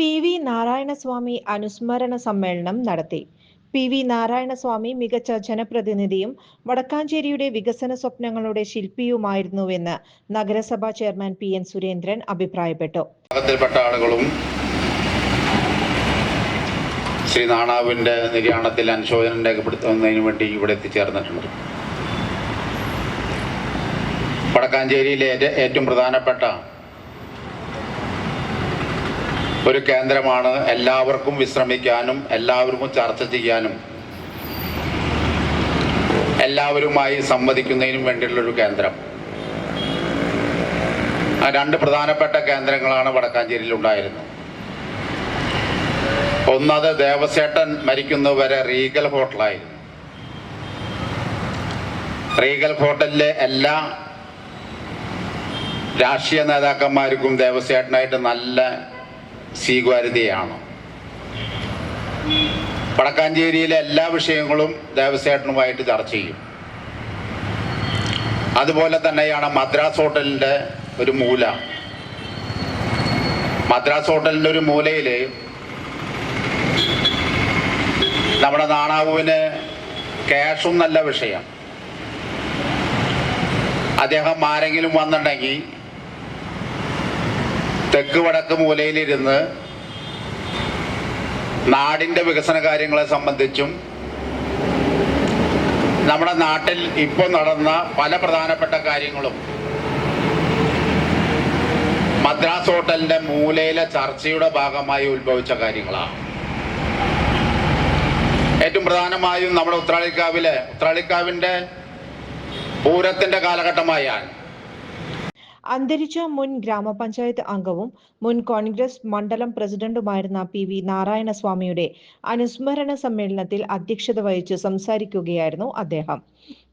P V Narayanaswamy അനുസ്മരണ സമ്മേളനം നടത്തി. പി വി നാരായണസ്വാമി മികച്ച ജനപ്രതിനിധിയും വടക്കാഞ്ചേരിയുടെ വികസന സ്വപ്നങ്ങളുടെ ശില്പിയുമായിരുന്നുവെന്ന് നഗരസഭാ ചെയർമാൻ പി എൻ സുരേന്ദ്രൻ അഭിപ്രായപ്പെട്ടു. ആളുകളും ശ്രീ നാണാവിന്റെ നിര്യാണത്തിൽ അനുശോചനം രേഖപ്പെടുത്തുന്നതിന് വേണ്ടി ഇവിടെ എത്തിച്ചേർന്നിട്ടുണ്ട്. വടക്കാഞ്ചേരിയിലെ ഏറ്റ് ഏറ്റവും പ്രധാനപ്പെട്ട ഒരു കേന്ദ്രമാണ് എല്ലാവർക്കും വിശ്രമിക്കാനും എല്ലാവർക്കും ചർച്ച ചെയ്യാനും എല്ലാവരുമായി സംവദിക്കുന്നതിനും വേണ്ടിയുള്ളൊരു കേന്ദ്രം. രണ്ട് പ്രധാനപ്പെട്ട കേന്ദ്രങ്ങളാണ് വടക്കാഞ്ചേരിയിൽ ഉണ്ടായിരുന്നത്. ഒന്നത് ദേവസേട്ടൻ മരിക്കുന്നവരെ റീഗൽ ഹോട്ടലായിരുന്നു. റീഗൽ ഹോട്ടലിലെ എല്ലാ രാഷ്ട്രീയ നേതാക്കന്മാർക്കും ദേവസേട്ടനായിട്ട് നല്ല സ്വീകാര്യതയാണ്. വടക്കാഞ്ചേരിയിലെ എല്ലാ വിഷയങ്ങളും ദേവസേട്ടനുമായിട്ട് ചർച്ച ചെയ്യും. അതുപോലെ തന്നെയാണ് മദ്രാസ് ഹോട്ടലിന്റെ ഒരു മൂല. മദ്രാസ് ഹോട്ടലിന്റെ ഒരു മൂലയിൽ നമ്മുടെ നാണാവുവിന് ക്യാഷും നല്ല വിഷയം. അദ്ദേഹം ആരെങ്കിലും വന്നിട്ടുണ്ടെങ്കിൽ തെക്ക് വടക്ക് മൂലയിലിരുന്ന് നാടിന്റെ വികസന കാര്യങ്ങളെ സംബന്ധിച്ചും നമ്മുടെ നാട്ടിൽ ഇപ്പോൾ നടന്ന പല പ്രധാനപ്പെട്ട കാര്യങ്ങളും മദ്രാസ് ഹോട്ടലിന്റെ മൂലയിലെ ചർച്ചയുടെ ഭാഗമായി ഉത്ഭവിച്ച കാര്യങ്ങളാണ്. ഏറ്റവും പ്രധാനമായും നമ്മുടെ ഉത്രാളിക്കാവിലെ ഉത്രാളിക്കാവിന്റെ പൂരത്തിന്റെ കാലഘട്ടമായാൽ അന്തരിച്ച മുൻ ഗ്രാമപഞ്ചായത്ത് അംഗവും മുൻ കോൺഗ്രസ് മണ്ഡലം പ്രസിഡന്റുമായിരുന്ന പി വി നാരായണസ്വാമിയുടെ അനുസ്മരണ സമ്മേളനത്തിൽ അധ്യക്ഷത വഹിച്ച് സംസാരിക്കുകയായിരുന്നു അദ്ദേഹം.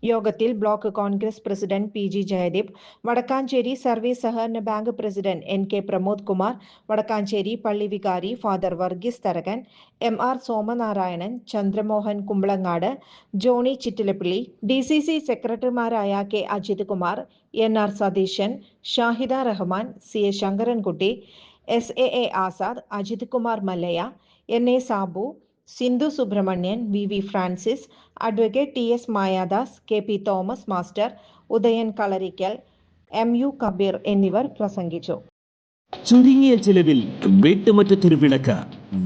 യോഗത്തിൽ block Congress president P G Jayadeep Vadakkanchery service സഹകരണ bank president N K Pramod Kumar Vadakkanchery പള്ളി വികാരി father Varghese Tharakan M R Somanarayanan Chandramohan Kumbalangad Johnny Chittilappilly D C C സെക്രട്ടറിമാരായ K Ajith Kumar N R Satheesan Shahida Rahman C A Sankarankutty S A A Azad Ajith Kumar Mallaya N A Sabu Sindhu Subramanian V V Francis advocate T S Mayadas K P Thomas master Udayan Kalarikkal M U Kabir എന്നിവർ പ്രസംഗിച്ചു. ചുരുങ്ങിയ ചെലവിൽ വീട്ടുമുറ്റത്തൊരു വിളക്ക്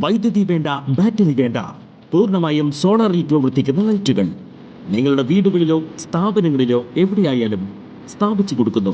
വൈദ്യുതി വേണ്ട battery വേണ്ട പൂർണമായും സോളാറിൽ പ്രവർത്തിക്കുന്ന ലൈറ്റുകൾ. നിങ്ങളുടെ വീടുകളിലോ സ്ഥാപനങ്ങളിലോ എവിടെയായാലും സ്ഥാപിച്ചു കൊടുക്കുന്നു.